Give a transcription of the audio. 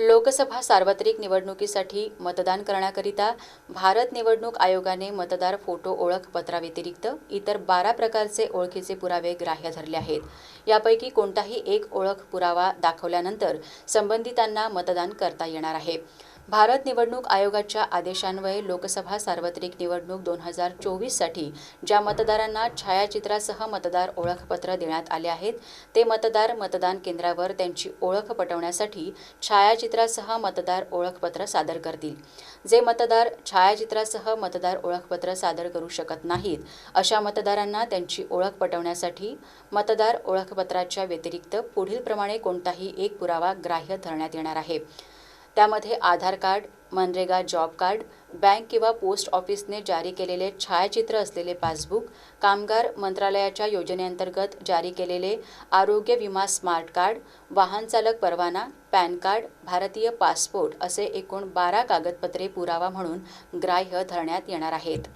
लोकसभा सार्वत्रिक निवडणुकीसाठी मतदान करण्याकरिता भारत निवडणूक आयोगाने मतदार फोटो ओळखपत्राव्यतिरिक्त इतर बारा प्रकारचे ओळखीचे पुरावे ग्राह्य धरले आहेत. यापैकी कोणताही एक ओळख पुरावा दाखवल्यानंतर संबंधितांना मतदान करता येणार आहे. भारत निवडणूक आयोगाच्या आदेशान्वये लोकसभा सार्वत्रिक निवडणूक दोन हजार चोवीससाठी ज्या मतदारांना छायाचित्रासह मतदार ओळखपत्र देण्यात आले आहेत ते मतदार मतदान केंद्रावर त्यांची ओळख पटवण्यासाठी छायाचित्रासह मतदार ओळखपत्र सादर करतील. जे मतदार छायाचित्रासह मतदार ओळखपत्र सादर करू शकत नाहीत अशा मतदारांना त्यांची ओळख पटवण्यासाठी मतदार ओळखपत्राच्या व्यतिरिक्त पुढीलप्रमाणे कोणताही एक पुरावा ग्राह्य धरण्यात येणार आहे. त्यामध्ये Aadhaar card MNREGA job card bank किंवा पोस्ट ऑफिसने जारी केलेले छायाचित्र असलेले पासबुक कामगार मंत्रालयाच्या योजनेअंतर्गत जारी केलेले आरोग्य विमा स्मार्ट कार्ड वाहन चालक परवाना पॅन कार्ड भारतीय पासपोर्ट असे एकूण बारा कागदपत्रे पुरावा म्हणून ग्राह्य धरण्यात येणार आहेत.